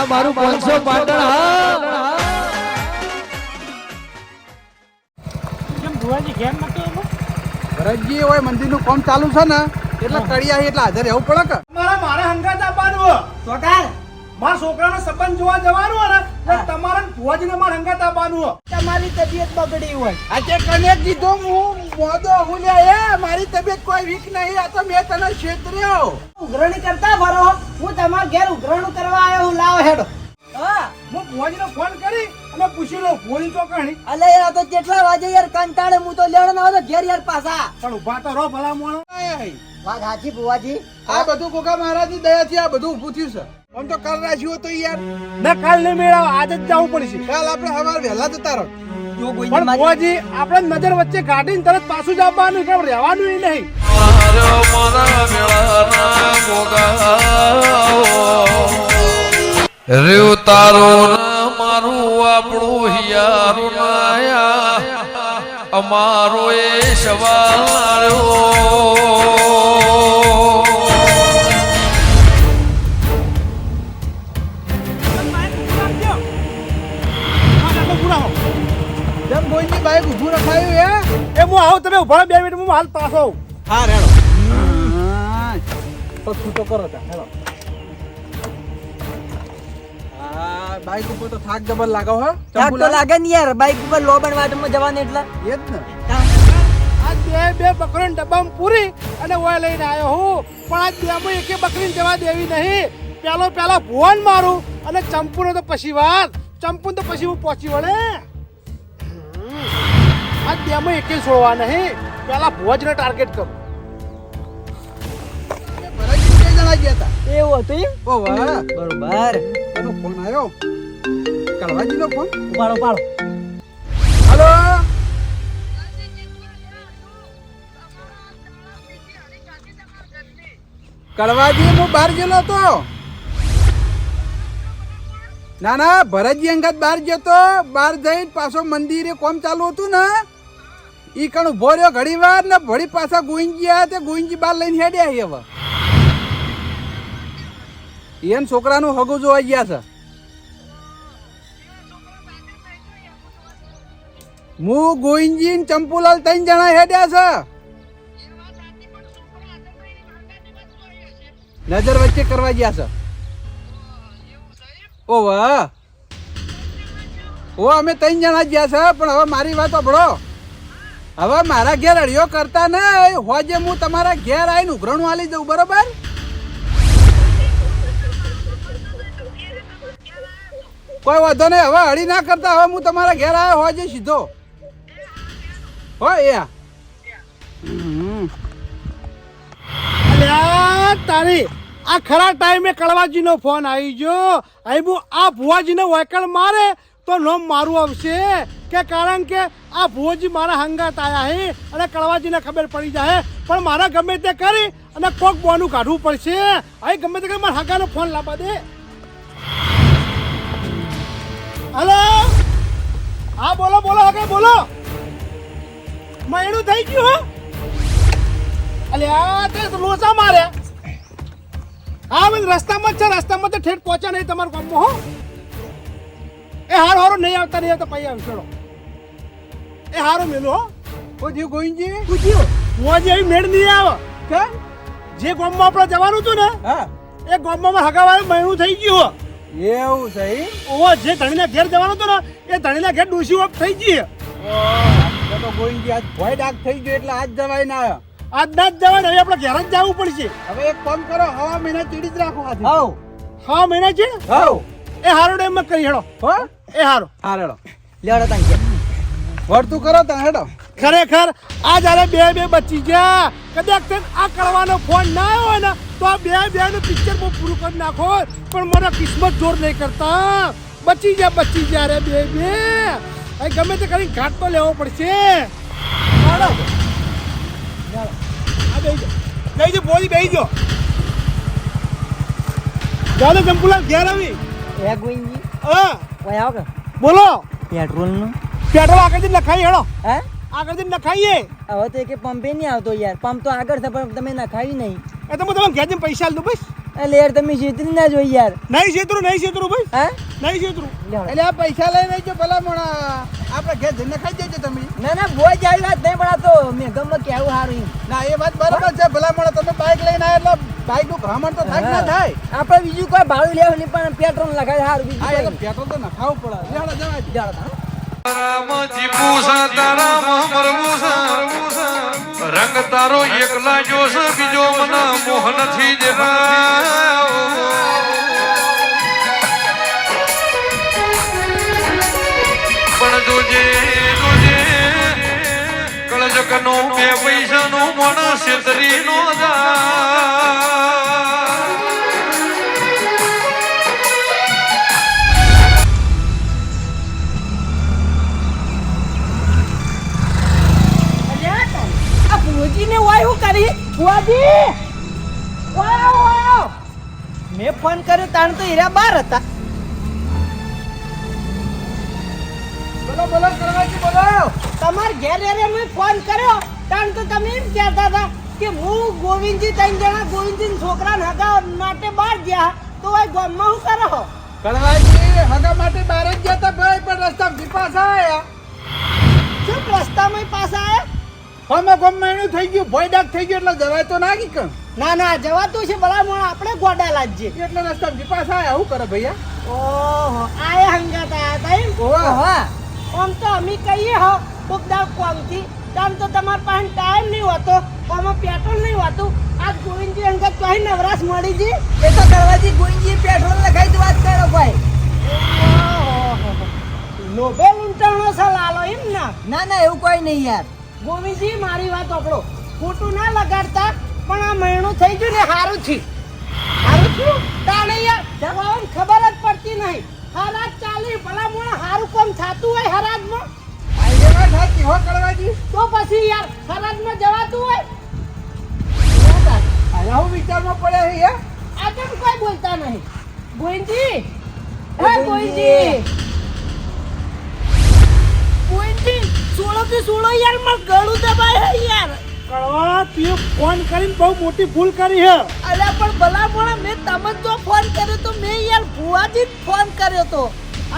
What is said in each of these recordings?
આ મારું પાંચસો પાટણ હા. કેમ ભુવાજી ઘેર નતો એનો ભરતજી હોય મંદિરનું કામ ચાલુ છે ને એટલે કડિયા એટલે હાજર રહેવું પડે કે? મારા મારે હંગાત આપવાનું સોટાર મારા છોકરાનો સંબંધ જોવા જવાનું અને તમારા ભોજને મારે હંગાત આપવાનું તમારી તબિયત બગડી હોય. આજે કને કીધું હું મોદો હું લે એ મારી તબિયત કોઈ વીક નહીં આ તો મેં તને છેતર્યો. ઉઘરણી કરતા ભરો હું તમાર ઘેર ઉઘરણું કરવા આવ્યો હું લાવો હેડો. હા હું ભુવાજીને ફોન કરી અને પૂછી લઉં તો કણી અલે યાર આ તો કેટલા વાગે યાર કંટાળે હું તો લેવાનો ના આવે તો ઘેર યાર પાછા. પણ ઊભા તો રો ભલા મોણો. વાત સાચી બુવાજી આ બધું ગોગા મહારાજની દયાથી આ બધું ઊભું થયું છે. આમ તો કાલ રાખ્યું હતું યાર. ના કાલ નહીં મેળાવ આજે જ જવું પડશે. કાલ આપણે સવાર વહેલા જતા રહો. જો કોઈ પણ મોજી આપણે નજર વચ્ચે કાઢીને તરત પાછું જ આવવાનું કે રહેવાનું નહીં. રેવ તારો ના મારું આપણું હિયારું નાયા અમારો એ સવારો આવું તમે ઊભા બે મિનિટ હું હાલ પાછો આવું. હા રેડો. તો છૂટો કરો ત્યાં હેલો. બાઇક ઉપર તો થાક જબર લાગો હો થાક તો લાગે. ને યાર બાઇક ઉપર લો બન વાટમાં જવાનું એટલે. એ જ ને. આ બે બે બકરીને ડબ્બામાં પૂરી અને ઓય લઈને આવ્યો હું. પણ આ બેમાં એકે બકરીને જવા દેવી નહીં. પેલો પેલા ભુવન મારું અને ચંપુનો તો પછી વાત. ચંપુ તો પછી હું પહોંચી વળે. આ બેમાં એકે છોડવા નહીં. પેલા ભુવજને ટાર્ગેટ કરો. હતા એવું હતું બરોબર. એનો ફોન આવ્યો. કળવાજીનો ફોન ઉપાડો પાડો હલો? કળવાજી હું બહાર ગયેલો તો ના ના, ભરતજી અંગત બહાર જતો બહાર જઈને પાછો મંદિરે કોમ ચાલુ હતું ને, ઈ કણ ઊભો રહ્યો ઘડી વાર ને ભળી પાછા ગોઈંજી આવ્યા તે ગોઈંજી બહાર લઈને હેડ્યા હવે. એન છોકરાનું હગું જોવા ગયા છે. હું ગોઈંજી ચંપુલાલ ત્રણ જણા હેડ્યા છે. નજર વચ્ચે કરવા ગયા છે. ઓ વાહ ઓ અમે ત્રણ જણા ગયા છે, પણ હવે મારી વાત સાંભળો. હવે મારા ઘેર અડિયો કરતા નહીં. હોજે હું તમારા ઘેર આવીને ઉઘરણું આલી દઉં, બરોબર? કોઈ વાંધો નહીં. હવે અડી ના કરતા, હવે હું તમારા ઘેર આવ્યો હોજે સીધો. હો એ. તારી આ ખરા ટાઈમે કળવાજીનો ફોન આવી ગયો. અહીં હું આ ભુવાજીને વૈકલ મારે? તો નોમ મારું આવશે. કે કારણ કે આ ભુવાજી મારા હંગાત આવ્યા હે અને કળવાજીને ખબર પડી જાય પણ મારા ગમે તે કરી અને કોક બોનું કાઢવું પડશે. અહીં ગમે તે કરી મારા હગાનો ફોન લાવવા દે. હલો? હા, બોલો બોલો, હગે, બોલો. મેં એનું થઈ ગયું અલ્યા તો લોચા માર્યા હા ભાઈ રસ્તામાં જ છે રસ્તામાં તો ઠેઠ પહોંચ્યા નહીં તમારું કામમાં હો. એ હારો હારો નહીં આવતા નહીં આવતા પછી આવી ચડો એ હારો મેલો હો. ઓ જીવ ગોવિંદજી. પૂછ્યું હું આજે અહીં મેળ નહીં આવે. કે જે ગામમાં આપણે જવાનું હતું ને હા. એ ગામમાં હગાવાળું મહિનું થઈ ગયું એવું થઈ? ઓ જે ધણીના ઘેર જવાનું હતું ને એ ધણીના ઘેર ડોસી ઓફ થઈ ગઈ. તો ગોવિંદજી આજ ભોય ડાક થઈ ગયો એટલે આજ જવાય ના. આવ્યો આજ ના જ જવાનું હવે આપણે ઘેર જ જવું પડશે. હવે એક કામ કરો હવા મહિના ચીડી જ રાખો આજે. હવ. હા મહિના છે? હવ. એ હારો ટાઈમમાં કરી હેડો. હો? એ હારો. હા હેડો. લેડો તાઈ કે વર્તું કરો તા હેડો. ખરેખર આ જયારે બે બે બચી ગયા કદાચ તે આ કરવાનો ફોન ના આવ્યો ને તો આ બે બે નું પિક્ચર બહુ પૂરું કરી નાખો પણ મને કિસ્મત જોર નહીં કરતા. બચી ગયા બચી ગયા રે બે બે. ગમે તે કરીને ઘાટ તો લેવો પડશે. ચાલો. જાઓ, બોલી બેહી જાઓ. ચાલો જંપુલાલ ઘેર આવી. એ ગોઈંજી હા. કોઈ આવો કે. બોલો. પેટ્રોલનું પેટ્રોલ આગળથી નખાઈ હેડો. હે? આગળથી નખાઈએ. હવે તો કે પંપે નહીં આવતો યાર. પંપ તો આગળ છે પણ તમે નખાવી નહીં. એ તો હું તમને ઘેર જઈને પૈસા આલ દઉં બસ. એટલે યાર તમે છેતરી ના જોઈ યાર. નહીં છેતરું નહીં છેતરું ભાઈ. હે? નહીં છેતરું એટલે આ પૈસા લઈને જો ભલા મોણા આપણે ઘેર જઈને ખાઈ જજો તમે. ના ના બોય જાય વાત નહીં પણ આ તો મેં ગમે કેવું સારું ના એ વાત બરાબર છે ભલા મોણા તમે બાઇક લઈને આવ્યા એટલે બાઇકનું ભ્રમણ તો થાય ના થાય. આપણે બીજું કોઈ ભાડું લેવું નહીં પણ પેટ્રોલ લગાવે સારું હા બીજું એટલે પેટ્રોલ તો નખાવું પડે. જવા દે. રામ જીપુ સા તારામ મરવું સા. રંગ તારો એકલા જોશ, બીજો મન મોહ નથી જરા પણ જોજે જોજે કળજક નો બે પૈસા નો માણસ છેતરી નો જા કરી વાવ વાવ મેં ફોન કર્યો તાણ તો હીરા બાર હતા. બોલો બોલો કરવાજી બોલો. તમાર ઘેર એરે મેં ફોન કર્યો. તાણ તો તમે એમ કહેતા હતા કે હું ગોવિંદજી ત્રણ જણા ગોવિંદજી છોકરાને હગા માટે બહાર ગયા. તો એ ગામમાં હું કરો કડવાજી હગા માટે બહાર જ ગયા હતા ભાઈ પણ રસ્તા વિપાસા આયા. શું રસ્તામાં પાછા આયા? ગમે ગમ એનું થઈ ગયું ભોય ડાક થઈ ગયું એટલે જવાય તો ના કી કણ. ના ના જવાતું છે ભલા મોણ આપણે ગોડા લાજે એટલે રસ્તા વિપાસા આયા શું કરે ભૈયા. ઓહો આયા હંગાત આયા તા એમ? ઓહો. હા આમ તો અમે કહીએ હો કોક દાવ કોમથી. તામ તો તમારા પાસે ટાઈમ નહીં હોતો આમાં પેટ્રોલ નહીં હોતું. આજ ગોવિંદજી અંગત તો નવરાશ મળી જી એ તો કરવાજી ગોવિંદજી પેટ્રોલ લગાવી તો વાત કરો ભાઈ. નોબેલ ઊંટાણો છે લાલો એમ ના? ના ના એવું કોઈ નહીં યાર. ગોવિંદજી મારી વાત આપણો ખોટું ના લગાડતા પણ આ મહિનો થઈ ગયું ને સારું છે સારું છું તાણે યાર જવાબ ખબર જ પડતી નહીં. હરાજ ચાલી ભલા મોણ સારું કામ થતું હોય હરાજમાં? હો કડવાજી તો પછી યાર હરાજમાં જવાતું હોય? આયા હું વિચારમાં પડે છે યાર. આ કેમ કોઈ બોલતા નહીં? ગોવિંદજી? હે. ગોવિંદજી. ગોવિંદજી સોળો થી સોળો યાર માર ગળું દબાય હે યાર. કળવા તું ફોન કરીને બહુ મોટી ભૂલ કરી હે. અરે પણ ભલા મોણા મેં તમે જો ફોન કર્યો તો મેં યાર ભુવાજી ફોન કર્યો તો.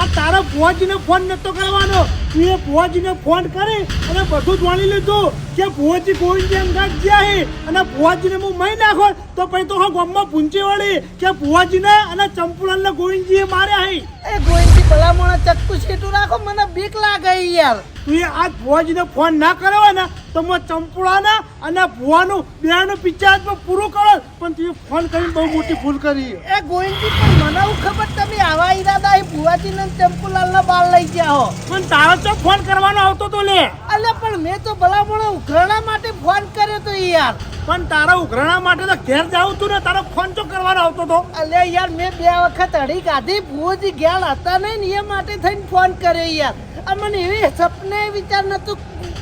આ તારા ભુવાજીને ફોન નતો કરવાનો. તું એ ભુવાજીને ફોન કરી અને બધું જાણી લીધું કે ભુવાજી ગોવિંદજી અંગાત ગયા હે અને ભુવાજીને હું મહી નાખો તો પછી તો હા ગામમાં પૂંચી વળી કે ભુવાજીને અને ચંપુલાલને ગોવિંદજીએ માર્યા હે. એ ગોવિંદજી ભલા મોણા ચક્કુ છેટું રાખો મને બીક લાગે યાર. તું આ આજ ભુવાજીને ફોન ના કર્યો ને તો હું ચંપુડાના અને ભુવાનું બેનું પિક્ચર પૂરું કરો. પણ તું ફોન કરીને બહુ મોટી ભૂલ કરી. એ ગોવિંદજી પણ મને હું ખબર તમે આવા ઈરાદા એ ભુવાજી ને ચંપુલાલના બાલ લઈ ગયા હો. પણ તારો તો ફોન કરવાનો આવતો તો લે. અલે પણ મેં તો ભલામણો મોણા ઉઘરાણા માટે ફોન કર્યો તો યાર. પણ તારા ઉઘરાણા માટે તો ઘેર જાવ તું ને તારો ફોન તો કરવાનો આવતો તો? અલ્યા યાર મેં બે વખત અડી કાઢી ભુવોજી ઘેર હતા નહીં ને એ માટે થઈને ફોન કર્યો યાર. મને એવી સપને વિચાર નતું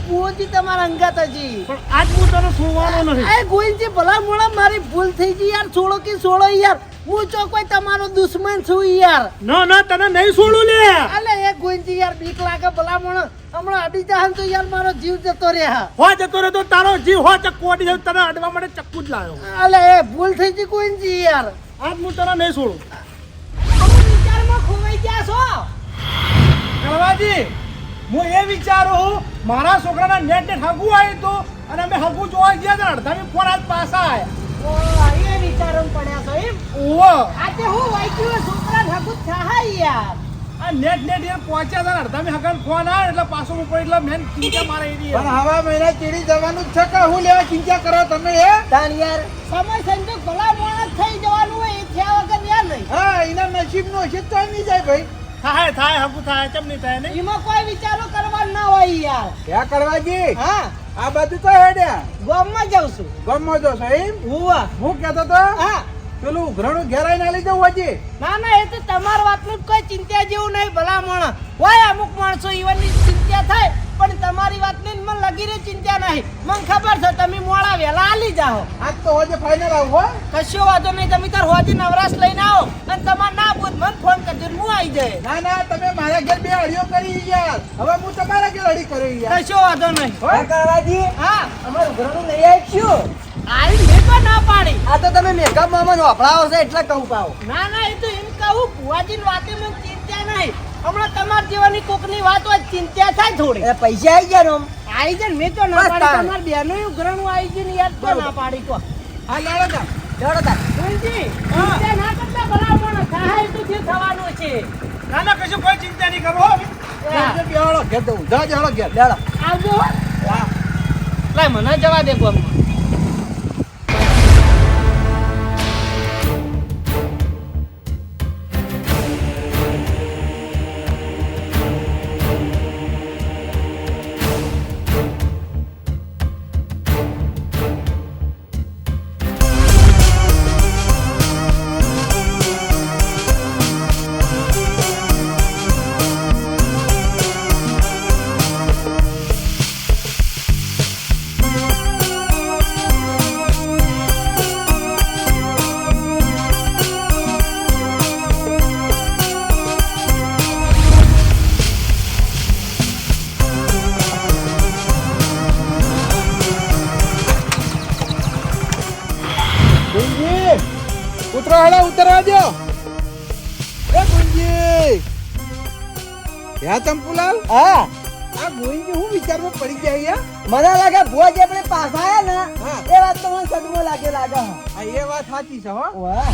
ભુવોજી તમારા અંગાત હજી. પણ આજ હું તને સુવાનો નથી. એ ગોવિંદજી ભલા મોડા મારી ભૂલ થઈ ગઈ યાર છોડો કે છોડો યાર. હું ચો કોઈ તમારો દુશ્મન છું યાર. ના ના તને નહીં છોડું લે. અલે એ ગોવિંદજી યાર બીક લાગે ભલા મોણા હમણાં અડી જાહન તો યાર મારો જીવ જતો રહ્યા. હો જતો રહે તો તારો જીવ હો ચક્કુ અડી જાય તને અડવા માટે ચક્કુ જ લાવ્યો અલે એ ભૂલ થઈ ગઈ ગોવિંદજી યાર. આજ હું તને નહીં છોડું. વિચારમાં ખોવાઈ ગયા છો? કળવાજી હું એ વિચારું છું, મારા છોકરાના નેટ ને હગું આવ્યું તો અને અમે હગું જોવા ગયા હતા અડધામી ફોન આજ પાછા આવ્યા ઓ એ વિચારમાં પડ્યા છો એમ? ઓવો આજે હું વાંચ્યું છોકરા હગું થાય યાર. આ નેટ નેટ યાર પહોંચ્યા હતા ને અડધામી હગાન ફોન આવે એટલે પાછો ઉપર એટલે મેન ચિંતા મારે એની પણ હવા મહિના ચીડી જવાનું છે કે હું લેવા ચિંતા કરો તમે એ? તાન યાર સમય સંજોગ ભલા માણસ થઈ જવાનું હોય એ થયા વગર યાર નહીં. હા એના નસીબ નો છે તો નહીં જાય ભાઈ. થાય થાય હકુ થાય કેમ નહીં થાય નહીં? એમાં કોઈ વિચારો કરવા ના હોય યાર. ક્યાં કરવાજી હા. આ બધું તો હેડ્યા. ગામમાં જાઉં છું. ગમો જો છો એમ? હુવા હું. કહેતો તો હા. પેલું ઉઘરાણું ઘેરાઈ ના લઈ જવું હજી. ના ના એ તો તમારી વાતનું કોઈ ચિંતા જેવું નહીં ભલા માણસ. હોય અમુક માણસો ઈવનની ચિંતા થાય પણ તમારી વાતની મને લગી રહી ચિંતા નહીં. મને ખબર છે તમે મોડા વહેલા આલી જાઓ. આજ તો હોજે ફાઈનલ આવું હો. કશો વાંધો નહીં તમે તાર હોજે નવરાશ લઈને આવો. અને તમારે ના પૂછ મને ફોન કરજો હું આવી જાય ના ના તમે મારા ઘેર બે અડીઓ કરી યાર હવે હું તમારા ઘેર અડી કરી યાર કશો વાંધો નહીં. હા. કરવાજી હા. અમારું ઘરનું લઈ આવીશું. આવી મેં પણ ના પાણી આ તો તમે મેકઅપમાં અફડાવો છે એટલે કહું પાવ ના ના એ તો એમ કહું ભુવાજીની વાતે મને ચિંતા નહીં. હમણાં તમારા જેવાની કોકની વાત હોય ચિંતા થાય થોડી. પૈસા આવી ગયા ને. આઈ જાય મેં તો ના પાડી. તમાર બેનો ઉઘરણું આઈ ગયું ને યાદ તો ના પાડી કો હા લેડો તા લેડો તા ભુવાજી, ચિંતા ના કરતા બરાબર થાય તો જે થવાનું છે. ના ના કશું કોઈ ચિંતા નહીં કરો હા. બેહાડો ઘેર જવું જા જાડો ઘેર લેડો. આવજો લાય મને જવા દે ગોમમાં. હા. આ ગોઈજી હું વિચારમાં પડી ગયા યાર મને લાગે ભુવા જે આપણે પાછા આયા હા. ને એ વાત તો મને સદમો લાગે લાગે આ એ વાત સાચી છે હો. વાહ.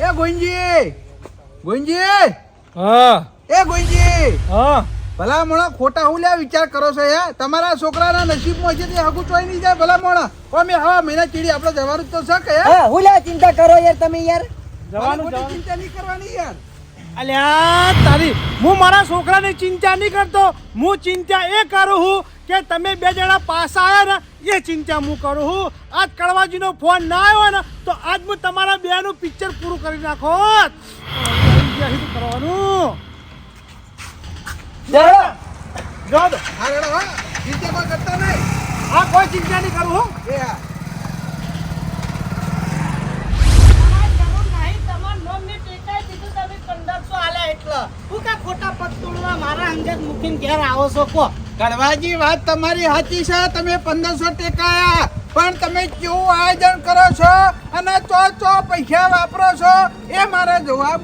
એ ગોઈજી ગોઈજી હા. એ ગોંજી હા. ભલા મોણા ખોટા હું લ્યા વિચાર કરો છો યાર? તમારા છોકરાના નસીબમાં છે તે હગું ચોઈ નહીં જાય ભલા મોણા અમે હવા મહિના ચીડી આપણે જવાનું તો છે કે યાર હા હું લ્યા ચિંતા કરો યાર તમે યાર. જવાનું જવાનું. ચિંતા નહીં કરવાની યાર. અલ્યા તારી હું મારા છોકરાની ચિંતા નહીં કરતો. હું ચિંતા એ કરું છું કે તમે બે જણા પાસા આવ્યા ને એ ચિંતા હું કરું છું. આજ કડવાજીનો ફોન ના આવ્યો ને તો આજ હું તમારા બેનું પિક્ચર પૂરું કરી નાખો. કરવાનું. હા કોઈ ચિંતા નહીં કરું હું. 1500 આલ્યા એટલે. હું કા ખોટા પગ તોડવા મારા અંગત મૂકીને ઘેર આવો છો કો કડવાજી વાત તમારી સાચી છે તમે પંદરસો ટેકાયા પણ તમે કેવું આયોજન કરો છો અને ચો ચો પૈસા વાપરો છો એ મારે જવાબ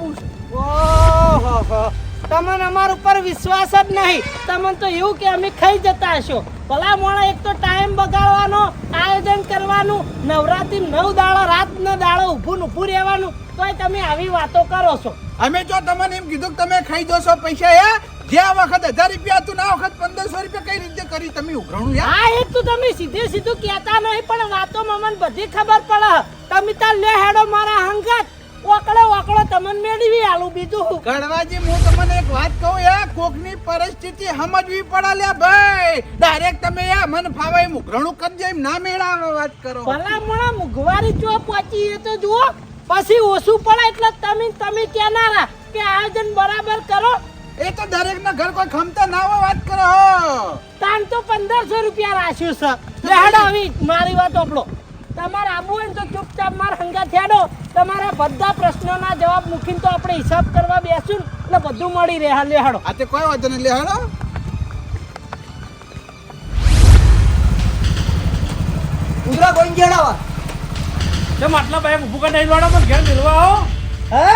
ઓહો તમને અમાર ઉપર વિશ્વાસ જ નહીં. તમને તો એવું કે અમે ખાઈ જતા હશો. ભલા મોણા એક તો ટાઈમ બગાડવાનો આયોજન કરવાનું નવરાત્રી નવ દાડો રાત ન દાડો ઊભું ઉભું ઊભું રહેવાનું તોય તમે આવી વાતો કરો છો. અમે જો તમને એમ કીધું કે તમે ખાઈ જશો પૈસા એ જે આ વખત હજાર રૂપિયા હતું ને આ વખત પંદરસો રૂપિયા કઈ રીતે કરી? તમે ઉઘરણું યાર. હા એ તો તમે સીધે સીધું કહેતા નહીં પણ વાતો મને બધી ખબર પડે. તમે તાર લે હેડો મારા હંગાત. ઓકળો ઓકળો તમને મેળવી આલું બીજું શું? હું તમને એક વાત કહું એ કોકની પરિસ્થિતિ સમજવી પડે લે ભાઈ. ડાયરેક્ટ તમે એ મન ફાવે એમ ઉઘરણું કરજો એમ ના મેળાવા વાત કરો. ભલા મોણા મુઘવારી ચો પહોંચી એ તો જુઓ. પછી ઓછું પડે એટલે તમે તમે કહેનારા કે આયોજન બરાબર કરો. એ તો દરેક ના ઘર કોઈ ખમતા ના હોય વાત કરો. તાન તો પંદરસો રૂપિયા રાખ્યું છે. લેહડો આવી મારી વાત ઓપડો તમારે આવવું હોય તો ચૂપચાપ મારા હંગા થયાડો તમારા બધા પ્રશ્નોના જવાબ મૂકીને તો આપણે હિસાબ કરવા બેસું ને એટલે બધું મળી રહે. હા લેહાડો આ તે કોઈ વાંધો નહીં લેહાડો ઉતરો કોઈ ગેડાવા કેમ આટલા ભાઈ ઊભું કરી નહીં વાળો પણ ઘેર મિલવા આવો? હે?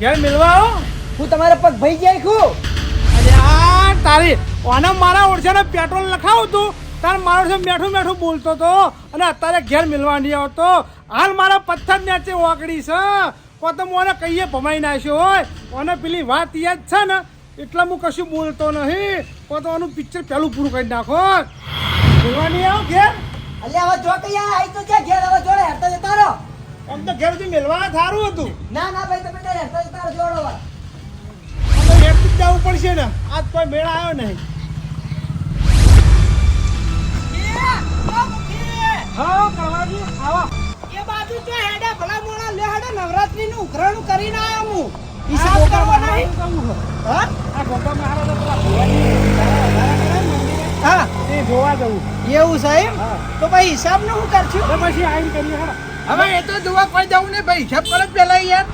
ઘેર મિલવા આવો? હું તમારા પગ ભઈ જાય ખું અરે આ તારી ઓના મારા ઓળખાને પેટ્રોલ લખાવું તું? તાર મારો છે મેઠું મેઠું બોલતો તો અને અત્યારે ઘેર મિલવા નહીં આવતો. હાલ મારા પથ્થર નેચે વાકડી છે. કો તો મને કહીએ ભમાઈ નાખ્યો હોય. ઓને પેલી વાત યાદ છે ને એટલે હું કશું બોલતો નહીં. કો તો આનું પિક્ચર પહેલું પૂરું કરી નાખો. બોલવા નહીં આવો ઘેર? અલ્યા હવે જો કઈ આઈ તો ક્યાં ઘેર હવે જોડે હેરતા જતા રહો. એમ તો ઘેરથી મિલવા સારું હતું. ના ના ભાઈ તમે ત્યાં હેરતા જતા રહો જોડો હવે. તો હેઠથી જવું પડશે ને આજ કોઈ મેળ આવ્યો નહીં. હા કરવાજી આવો. એ બાજુ તો હેડે ભલા મોણા લે હેડે નવરાત્રીનું ઉઘરાણું કરીને આવ્યો હું. નહીં. હા. આ પેલા ને એ જોવા જવું. એવું સાહેબ હા. તો ભાઈ હિસાબનું શું કરશું પછી આવીને કરીએ હવે એ તો દુવા કોઈ જવું ને ભાઈ હિસાબ કરો પેલા યાર.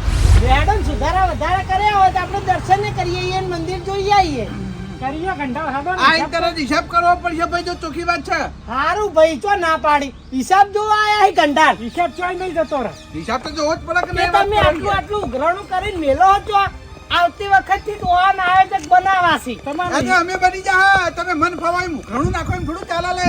મેડમ સુધારા વધારા કર્યા હોય તો આપણે દર્શન કરીએ અને મંદિર જોઈ આવીએ. કરીએ ઘંટા હાડો આ ઈ તરત હિસાબ કરવો પડશે ભાઈ તો ચોખ્ખી વાત છે. હારું ભાઈ ચો ના પાડી. હિસાબ જો આયા હી કંટાળ. હિસાબ ચોય નહીં જતો રહે. હિસાબ તો જોવો જ પડે કે નહીં તમે આટલું. આટલું ઉઘરાણું કરીને મેલો છો. આવતી વખતથી ઓન આયોજક બનાવાસી. તમારે અમે બની જા તમે મન ફાવાય ઘણું નાખો એમ થોડું ચાલે લે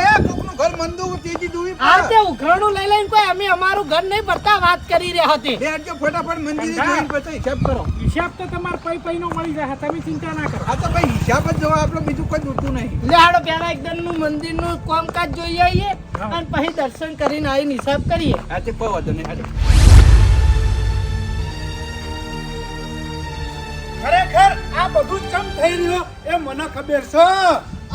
ઘર મંદુ તેજી દુવી આ તે ઉઘરણું લઈ લઈને કોઈ અમે અમારું ઘર નહીં ભરતા વાત કરી રહ્યા હતી. બે આજો ફટાફટ મંદિરે જોઈને પછી હિસાબ કરો. હિસાબ તો તમાર પૈ પૈ નો મળી જાય તમે ચિંતા ના કરો. આ તો ભાઈ હિસાબ જ જોવા આપણે બીજું કોઈ જોતું નહીં. લે હાડો પેલા એકદમનું મંદિરનું કામકાજ જોઈ આવીએ અને પછી દર્શન કરીને આવીને હિસાબ કરીએ. આ તે કોઈ વાંધો નહીં. ખરેખર આ બધું ચમ થઈ રહ્યું એ મને ખબર છે.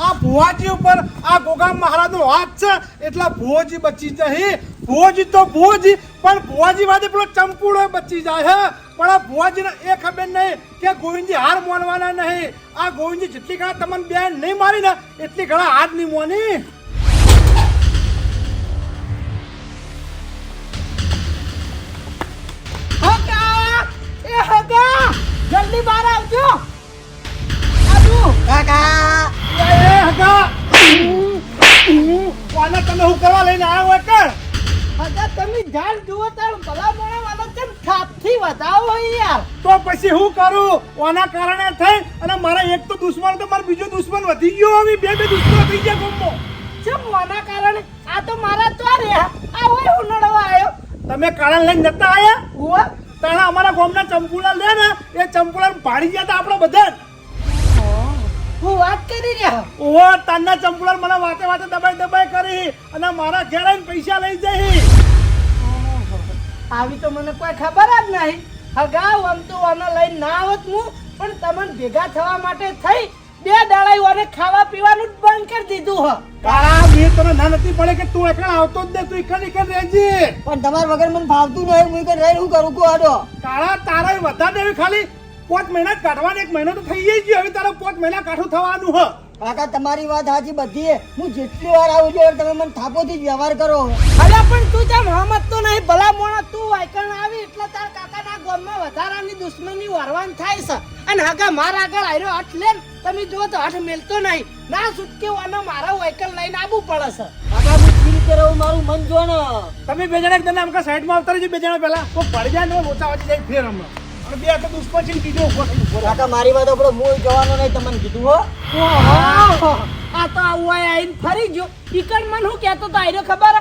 આ ભુવાજી ઉપર આ ગોગા મહારાજનો હાથ છે. એટલા ભુવાજી બચી જાય ભુવાજી તો ભુવાજી, પણ ભુવાજી વાદે પેલો ચંપુડો બચી જાય હે. પણ આ ભુવાજીને એ ખબર નહીં કે ગોવિંદજી હાર માનવાના નહીં. આ ગોવિંદજી જેટલી ઘણા તમને બેન નહીં મારી ને, એટલી ઘણા હાર નહીં મોની. જલ્દી બહાર આવજો. આજુ કાકા એ હગા કોને તમે હું કરવા લઈને આવ્યો કર હગા તમે જાણ જુઓ તાર ભલા મોણા વાળો કેમ થાપથી વધાવો યાર તો પછી હું કરું? ઓના કારણે થઈ અને મારા એક તો દુશ્મન તો મારો બીજો દુશ્મન વધી ગયો હવે બે બે દુશ્મનો થઈ ગયા ગમો. ચમ મોના કારણે? આ તો મારા તો રહ્યા આ હોય હું આવ્યો તમે કારણ લઈને જતા આવ્યા તાણા અમારા ગામના ચંપુલા લે ને એ ચંપુલા ભાડી ગયા હતા આપણે બધા હું વાત કરી રહ્યા ઓહો તાના ચંપુલા મને વાતે વાતે દબાઈ દબાઈ કરી. અને મારા ઘેર આવીને પૈસા લઈ જઈ. આવી તો મને કોઈ ખબર જ નહીં. અગાઉ આમ તો આને લઈને ના આવત હું પણ તમને ભેગા થવા માટે થઈ બે દાડાઈ ખાવા પીવાનું બંધ કરી દીધું હ. કાળા મે તને ના નથી પડે કે તું એકલા આવતો જ ને તું એકલા એકલા રહેજે. પણ તમારા વગર મને ભાવતું નહીં હું કે રહી હું કરું કો આડો કાળા તારા વધારે દેવી ખાલી પાંચ મહિના જ એક મહિનો તો થઈ જ ગયો હવે તારે પાંચ મહિના કાઢો થવાનું હ. કાકા તમારી વાત સાચી બધી હે હું જેટલી વાર આવું છું તમે મને થાપોથી જ વ્યવહાર કરો અલ્યા પણ તું જેમ હમત તો નહીં ભલા મોણા તું વાયકણ આવી એટલે તાર કાકાના ગામમાં વધારાની દુશ્મની વરવાન થાય છે. અને આગા મારા આગળ આવ્યો હઠ લે તમે જો તો હઠ મેલતો નહીં. ના સુટકે અને મારા વાયકણ લઈને આવવું પડે છે. કાકા હું ફીલ રીતે મારું મન જો ને. તમે બે જણા એકદમ આમ સાઈડમાં આવતા રહેજો બે જણા પહેલા. તો પડજા જાય ને ઓછા વાંચી જાય ફેર હમણાં. અને બે તો દુશ્મન છે બીજો ઊભો થઈ ઊભો કાકા મારી વાત આપણો હું જવાનો નહીં તમને કીધું હો. આ તો આવું આય આઈને ફરી ગયો ઈકણ મન હું કહેતો તો આયરો ખબર?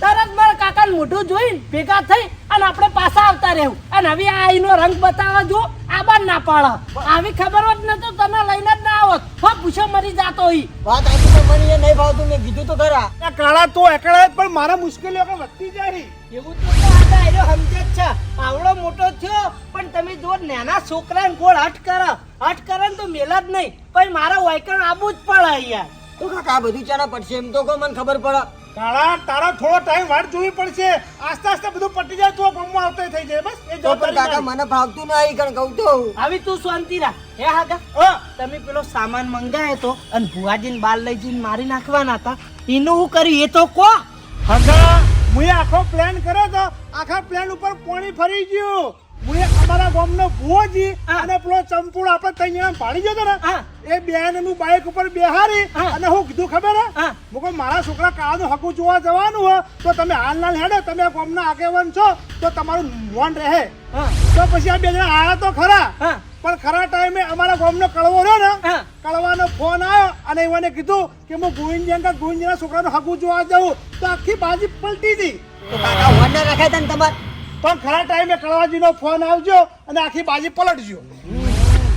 તરત મારા કાકાનું મોઢું જોઈને ભેગા થઈ અને આપણે પાછા આવતા રહેવું. અને હવે આ આઈનો રંગ બતાવવા જો આબાર ના પાડે. આવી ખબર હોત ને તો તને લઈને જ ના આવત હો પૂછો મરી જાતો ઈ. વાત સાચી તો મને નહીં ભાવતું મેં કીધું તો ખરા. કાળા તો એકડા પણ મારા મુશ્કેલીઓ વધતી જાય. એવું તો દાદા આ સમજે જ છે. આવડો મોટો થયો પણ તમે જો નાના છોકરાને ગોળ હટ કરે. હટ કરે ને તો મેલ જ નહીં. પણ મારા વાયકણ આબુ જ પડે યાર તો કાકા આ બધું ચાના પડશે? એમ તો કહો મને ખબર પડે. કાળા તારા થોડો ટાઈમ વાટ જોવી પડશે. આસ્તે આસ્તે બધું પટી જાય તો ગમવા આવતો થઈ જાય. બસ એ જો પણ કાકા મને ભાવતું નહીં કારણ કહું તો આવી. તું શાંતિ રાખ. હે હાગા હા. તમે પેલો સામાન મંગાયો તો અને ભુવાજીને બાર લઈ જઈને મારી નાખવાના હતા. એનું હું કર્યું? એ તો કો. હગા મુએ આખો પ્લાન કર્યો તો આખા પ્લાન ઉપર પાણી ફરી ગયું. મુએ અમારા ગામનો ભુવોજી. અને પેલો ચંપુડ આપણે તૈયાર ભાડી ગયો ને હા. એ બેનનું બાઇક ઉપર બેહારી. અને હું કીધું ખબર હે? કહું મારા છોકરા કાળાનું હકું જોવા જવાનું હોય તો તમે હાલ હાલ હેડો તમે ગામના આગેવાન છો તો તમારું મોન રહે. હા. તો પછી આ બે જણા આયા તો ખરા. પણ ખરા ટાઈમે અમારા ગામનો કળવો રહ્યો ને. કળવાનો ફોન આવ્યો અને એને કીધું કે હું ગોવિંદજી અંકલ ગોવિંદજીના છોકરાનું હકું જોવા જાઉં તો આખી બાજી પલટી હતી પણ ખરા ટાઈમે કળવાજીનો ફોન આવજો અને આખી બાજી પલટજો.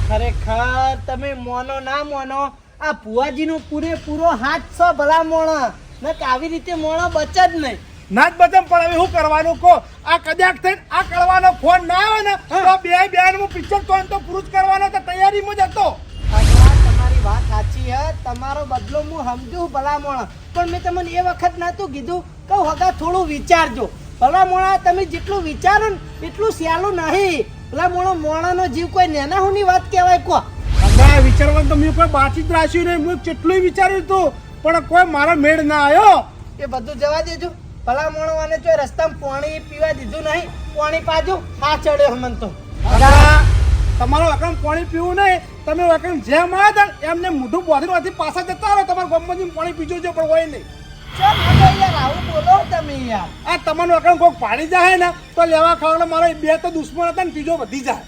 ખરેખર તમે મોનો ના મોનો આ ભુવાજીનો પૂરેપૂરો હાથ છો ભલા મોણા. ને આવી રીતે મોણો બચે જ નહીં. ના જ બચમ પણ હવે શું કરવાનું કહો? આ કદાચ થઈને આ કરવાનો ફોન ના આવે ને તો બે બેન હું પિક્ચર તો તો પૂરું કરવાનો તો તૈયારીમાં જ હતો. તમારી વાત સાચી હે. તમારો બદલો હું સમજુ ભલા મોણા પણ મેં તમને એ વખત નતું કીધું. કે હગા થોડું વિચારજો. ભલા મોણા તમે જેટલું વિચારો ને એટલું સહેલું નહીં. ભલા મોણો મોણાનો જીવ કોઈ નેના હુની વાત કહેવાય કો હમણાં વિચારવાનું તો મેં કોઈ બાચી જ રાખ્યું નહીં. હું કેટલું વિચાર્યું હતું. પણ કોઈ મારો મેળ ના આવ્યો એ બધું જવા દેજો. ભલા મોણો અને જો રસ્તામાં પાણી પીવા દીધું નહીં પાણી પાજો હા ચડ્યો હમન તો તમારો વકમ પાણી પીવું નહીં તમે વકમ જેમ આવ્યા હતા એમને મોઢું બોધીમાંથી પાછા જતા રહો તમારા ગામમાં પાણી પીજો છે પણ હોય નહીં. તમે યાર. આ તમારું અકાઉન્ટ કોઈક પાણી જાય ને તો લેવા ખાવાના મારા બે તો દુશ્મન હતા ને ત્રીજો વધી જાય.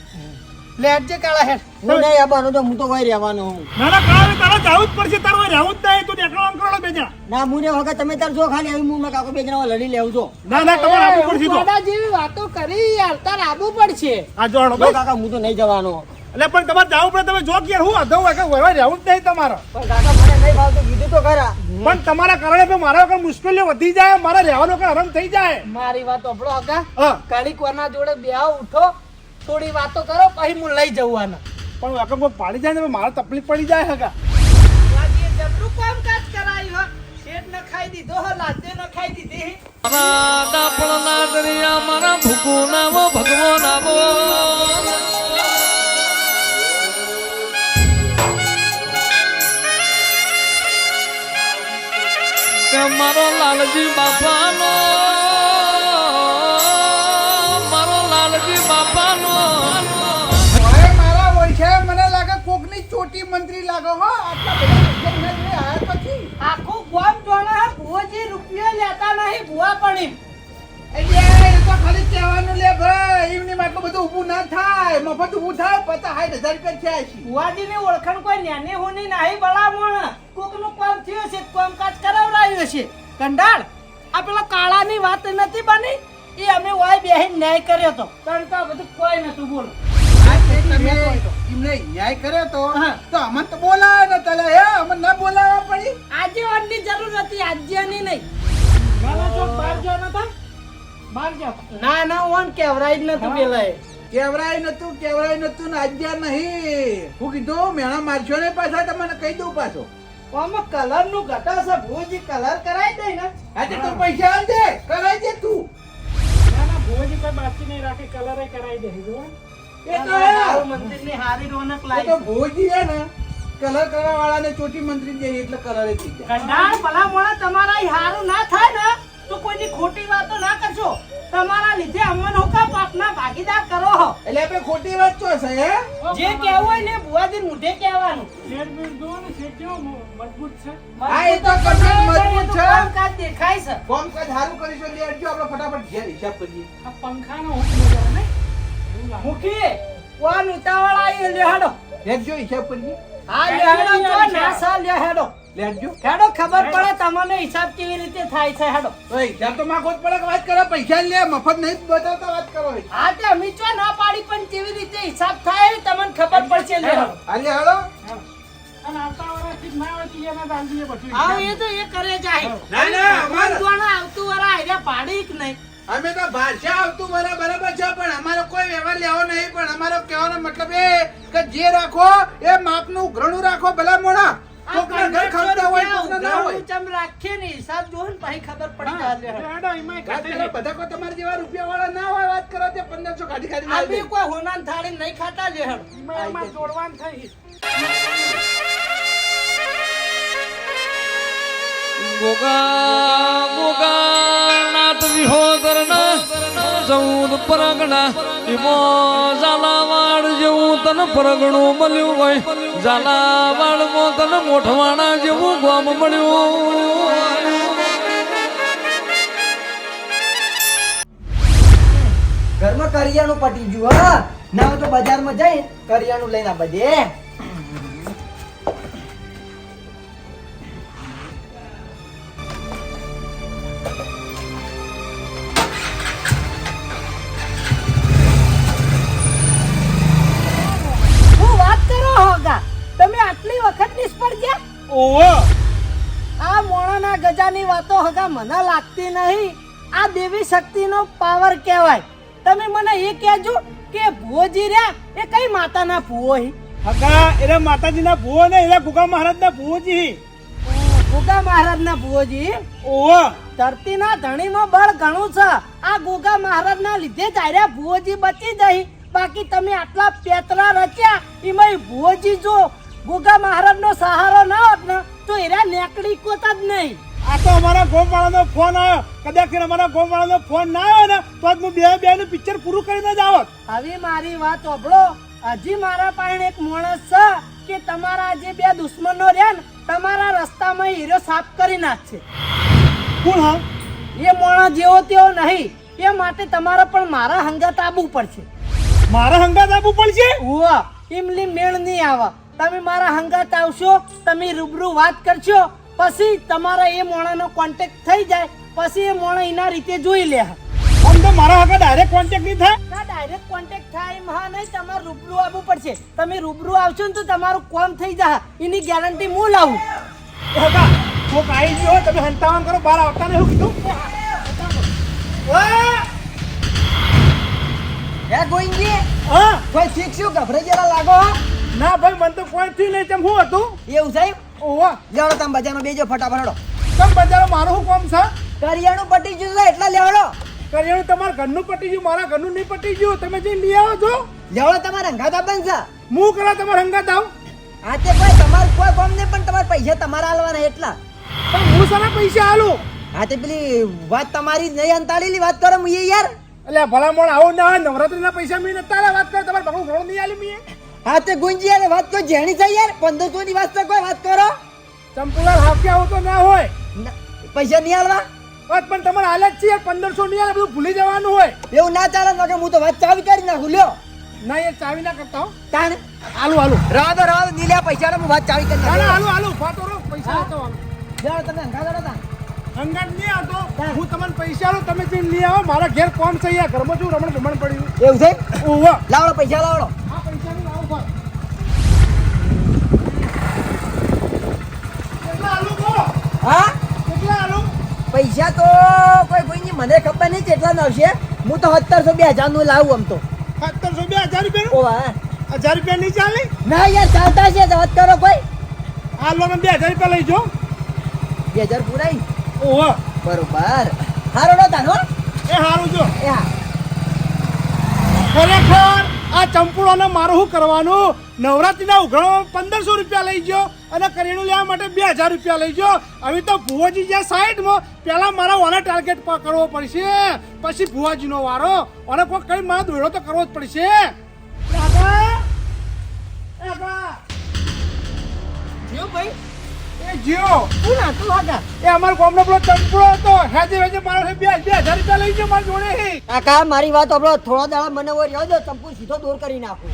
લેટજે કાળા હેડ હું નહીં આવવાનો તો હું તો કોઈ રહેવાનો હું. ના ના કાલે તારા જાવું જ પડશે. તારે રહેવું જ નહીં. તું નીકળો આમ બેજા. ના મુને વખત તમે તાર જો ખાલી આવી મારા કાકો બેજરા લડી લેવું ના ના તમારે આબુ પડશે તો. દાદા જેવી વાતો કરી યાર. તાર આબુ પડશે. આ જો કાકા હું તો નહીં જવાનો. એટલે પણ તમારે જાવું પડે. તમે જો કે હું અધો હોય કે વહેવા રહેવું જ નહીં તમારે. પણ કાકા મને નહીં ભાવતું. કીધું તો ખરા. પણ તમારા કારણે મારા વગર મુશ્કેલીઓ વધી જાય. મારા રહેવાનો કઈ આરામ થઈ જાય. મારી વાત હગા. હા. કડીક વરના જોડે બેહો ઉઠો. થોડી વાતો કરો પછી હું લઈ જવાના પણ વગર કોઈ પાડી જાય ને મારે તકલીફ પડી જાય હગા. જબરું કામકાજ કરાયું હો. શેઠ ન દીધો હો લાજે ન દીધી. મારા ડાપણના દરિયા લાલજી બાપાનો મારો લાલજી બાપાનો લાગે હો આટલા બધા પૈસા મેં જોઈ આયા પછી. આખું ગામ જોણે હે ભુવાજી રૂપિયા લેતા નહીં ભુવા પડી એટલે એ તો ખાલી કહેવાનું લે ભાઈ એમની માટલું બધું ઊભું ના થાય મફત ઊભું થાય પચાસ સાઠ હજાર રૂપિયા થયા છે. ભુવાજીની ઓળખાણ કોઈ નાની હોની નહીં ભલામણ કોકનું કામ થયું છે કામકાજ કરાવડાવ્યું છે. કંડાળ આ પેલા કાળાની વાત નથી બની? એ અમે વાય બેહી ન્યાય કર્યો તો. તણ તો બધું કોઈ નતું બોલો. આ તમે એમને ન્યાય કર્યો તો તો અમને તો બોલાવે ને તલે. હે અમને ના બોલાવવા પડી? આજે વાનની જરૂર હતી આજ્યાની નહીં. નાના ચોક બહાર જાઓ નતા બહાર જો ના ના ઓન કેવરાઈ જ નતું પેલા. કેવરાય નતું કેવરાય નતું ને આજ્યા નહીં. હું કીધું મેણા મારશો ને પાછા તમને કહી દઉં પાછો. આમાં કલરનું ઘટા છે ભુવાજી કલર કરાઈ દે ને. આજે તો પૈસા આલ દે કરાઈ દે તું. નાના ભોજી કોઈ બાકી નહીં રાખે કલર કરાવી દે જો મારું મંદિરની હારી રોનક એ તો ભોજી હે ને કલર કરવા વાળાને ચોટી મંત્રી દે એટલે કલર થઈ કંડાળ ભલા મોણા તમારા હારું ના થાય ને તો કોઈની ખોટી વાતો ના કરશો. તમારા લીધે અમને હું પાપના ભાગીદાર કરો હો? એટલે આપણે ખોટી વાત છો છે હે? જે કહેવું હોય ને ભુવાજી મુઢે કહેવાનું. શેઠ બીટ જુઓ ને શેઠ કેવો મજબૂત છે. હા, એ તો કમ્પ્લીટ મજબૂત છે. કામકાજ દેખાય છે. ફોર્મ કાજ સારું કરીશું એટલે અડજો આપણે ફટાફટ ઘેર હિસાબ કરીએ. આ પંખાનો હુકમ જાવ ને. મુખી કોણ ઉતાવળ આવી લેહાડો લેજો હિસાબ કરીએ. હા લેહાડો તો નાસા લેહાડો લેજો. હેડો ખબર પડે તમને હિસાબ કેવી રીતે થાય છે હેડો. તો હિસાબ તો માગો જ પડે કે વાત કરો પૈસા લે મફત નહીં બતાવતા વાત કરો હા તે અમે ચો ના પાડી પણ કેવી રીતે હિસાબ થાય તમને ખબર પડશે લેહાડો અરે હેડો. અને આવતા વર્ષથી ના હોય તો એને દાન બધું આવ એ તો એ કરે જાય. ના, ના, અમારે- આવતું વરા પાડી કે નહીં? અમે તો ભાષા આવતું બરા- બરાબર છે પણ અમારો કોઈ વ્યવહાર લેવો નહીં પણ અમારો કહેવાનો મતલબ એ કે જે રાખો એ માપનું ઘણું રાખો ભલા મોડા કોકના ઘર ખર્ચા હોય કોકના ના હોય. ચમ રાખીએ ને હિસાબ જોવો ને પછી ખબર પડી જાય લેહાડો. હેડો એમાંય વાત ખાતે કરો, બધા કોઈ તમારા જેવા રૂપિયા વાળા ના હોય વાત કરો તે પંદરસો કાઢી કાઢી આ બી કોઈ હોનાન થાળી નહીં ખાતા લેહાડો. એમાં એમાં જોડવાનું થઈ ગોગા ગોગા મોઠવાણા જેવું ગામ મળ્યું. ઘરમાં કરિયાણું પટી ગયું, હા. ના તો બજારમાં જઈ કરિયાણું લઈને આ બધે વાતો હગા મને લાગતી નહીં. આ દેવી શક્તિનો પાવર કહેવાય. તમે મને એ કહેજો કે ભુવોજી રહ્યા એ કઈ માતાના ભુવો હી? હગા એટલે માતાજીના ભૂવો ને એટલે ગુગા મહારાજના ભૂવોજી ગોગા મહારાજના ભુવોજી? ઓહો. ધરતીના ધણીમાં બળ ઘણું છે. આ ગોગા મહારાજના લીધે જ આર્યા ભુવોજી બચી જઈ. બાકી તમે આટલા પેતરા રચ્યા એમાં ભુવોજી જો ગોગા મહારાજનો સહારો ના હોત ને તો એરા નેકડી કોતા જ નહીં. આ તો અમારા ગોમવાળાનો ફોન આવ્યો. કદાચ અમારા ગોમવાળાનો ફોન ના આવ્યો ને તો જ હું બે બે નું પિક્ચર પૂરું કરીને જ આવત. હવે મારી વાત ઓભળો હજી મારા પાસે એક માણસ છે કે તમારા જે બે દુશ્મનો રહ્યા ને તમારા રસ્તામાં હીરો સાફ કરી નાખશે. કોણ હા? એ માણસ જેવો તેવો નહીં. એ માટે તમારે પણ મારા હંગાત આવવું પડશે. મારા હંગાત આવવું પડશે? ઓવા ઇમલી મેળ નહીં આવે. તમે મારા હંગાત આવશો તમે રૂબરૂ વાત કરશો પછી તમારા એ મોણાનો કોન્ટેક્ટ થઈ જાય પછી એ મોણા એના રીતે જોઈ લે. આમ તો મારા આગળ ડાયરેક્ટ કોન્ટેક્ટ નહીં થાય? ના ડાયરેક્ટ કોન્ટેક્ટ થાય એમ હા નહીં તમારે રૂબરૂ આવવું પડશે. તમે રૂબરૂ આવશો ને તો તમારું કોમ થઈ જાય એની ગેરંટી હું લાવું. હગા કોક આવી ગયો તમે હંતાવન કરો બહાર આવતા નહીં એવું કીધું! હે. હા ભાઈ ઠીક શું ગભરાઈ ગયેલા લાગો? ના ભાઈ મને તો કોઈ થયું નહીં તેમ શું હતું? એવું સાહેબ? ઓવા. લેવડો તમે બજારમાં બેજો ફટાફટ તમ બજારો મારું શું કામ છે? કરિયાણું પટી ગયું છે એટલા લેવડો. કરિયાણું તમારા ઘરનું પટી ગયું મારા ઘરનું નહીં પટી ગયું. તમે જઈને લઈ આવો છો. લેવડો તમારા હંગાતા છે. હું કરા તમારા હંગાત આવ? હા તે કોઈ તમારું કોઈ કામ નહીં પણ તમારે પૈસા તમારા આલવાના એટલા. પણ હું સારા પૈસા આલું હા તે પેલી વાત તમારી નહીં અંતાળેલી વાત કરો મુએ યાર. એટલે ભલામણ આવો ના નવરાત્રીના પૈસા મેં નતા વાત કરે તમારે બકરું ઘણું નહીં આલ્યું મેં હા તે ગુંજી યાર વાત કોઈ જેણી છે યાર. પંદરસો ની વાત તો કોઈ વાત કરો. ચંપુલાલ હાફ્યા આવો તો ના હોય. પૈસા નહીં આલવા? વાત પણ તમારે હાલે જ છે પંદરસો નહીં આલે બધું ભૂલી જવાનું હોય. એવું ના ચાલે નકર હું તો વાત ચાવી કરી નાખું લ્યો. ના એ ચાવી ના કરતા હો. તાણ. આલુ આલુ રવા તો રવા નીલ્યા પૈસા હું વાત ચાવી કરી ના ના નાખું. આલુ આલુ ફાટો રહો. પૈસા હતો આલુ લેવડો તમે આલો તાણ. હંગાત નહીં આવતો. હું તમને પૈસા આલો તમે જઈને લઈ આવો મારા ઘેર કોમ છે યાર ઘરમાં છું રમણ ભમણ પડ્યું? એવું છે? ઓવા લાવડો પૈસા લાવડો આ પૈસા ની લાવો ભાઈ કેટલા આલુ કહો હા? કેટલા આલુ? પૈસા તો કોઈ કોઈની મને ખબર નહીં કેટલા આવશે હું તો સત્તરસો બે હજારનું લાવું આમ તો. સત્તરસો બે હજાર રૂપિયા ઓ હજાર રૂપિયા નહીં ચાલે? ના યાર ચાલતા છે વાત કરો કોઈ. આ લો બે હજાર રૂપિયા લઈ જો. બે હજાર પૂરાઈ ઓહો. બરોબર. હારો નો તાનો એ હારું જો. એ હા. ખરેખર આ ચંપુડોને મારું શું કરવાનું? નવરાત્રીના ઉઘરાણો પંદરસો રૂપિયા લઈ ગયો અને કરિયાણું લેવા માટે બે હજાર રૂપિયા લઈ ગયો. હવે તો ભુવાજી જ્યાં સાઈડમાં પહેલાં મારા ઓને ટાર્ગેટ કરવો પડશે. પછી ભુવાજીનો વારો. અને કોઈ કઈ મારા દોડો તો કરવો જ પડશે. જીઓ ભાઈ? એ જીઓ! શું નાતું હતા એ અમારો ગામનો પેલો ચંપુડો હતો. હેજે હેજે મારો બે બે હજાર રૂપિયા લઈ ગયો મારી જોડે. કાકા મારી વાત આપણો થોડા દાડા મને ઓર રહ્યો દો. ચંપુ સીધો દૂર કરી નાખું.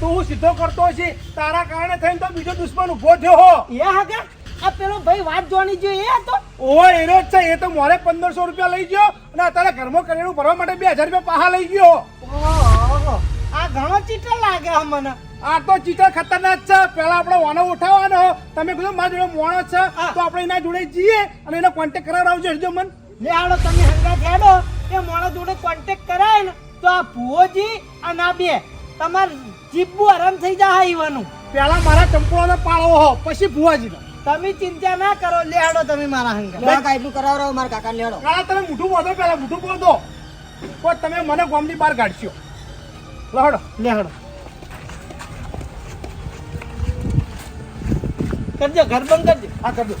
તું સીધો કરતો છે તારા કારણે થઈને તો બીજો દુશ્મન ઊભો થયો હો. એ હગા આ પેલો ભાઈ વાત જોવાની જોઈએ એ હતો? ઓ એનો જ છે. એ તો મોરે પંદરસો રૂપિયા લઈ ગયો અને અત્યારે ઘરમાં કરેલું ભરવા માટે બે હજાર રૂપિયા પાહા લઈ ગયો. આ ઘણો ચીટર લાગે મને. આ તો ચીટર ખતરનાક છે. પેલા આપણે વાનો ઉઠાવવાનો. તમે કીધું મારા જોડે મોણો છે. તો આપણે એના જોડે જઈએ અને એનો કોન્ટેક્ટ કરાવજો જો મન. લે આડો તમે હંગા છેડો એ મોણો જોડે કોન્ટેક્ટ કરાય ને તો આ ભુઓજી અને આ બે. તમાર જીભું આરામ થઈ જાય ઈવાનું. પેલા મારા ચંપોળાને પાળવો હો પછી ભુવાજીનો તમે ચિંતા ના કરો લેડો તમે મારા હંગા કાકા એટલું કરાવરો મારા કાકા લેડો કાળા તમે મોઢું બોધો પેલા મોઢું બોધો. તો તમે મને ગોમની બહાર કાઢશો. લહડો. લેહડો. કરજો ઘર બંધ કરજો. આ કરજો.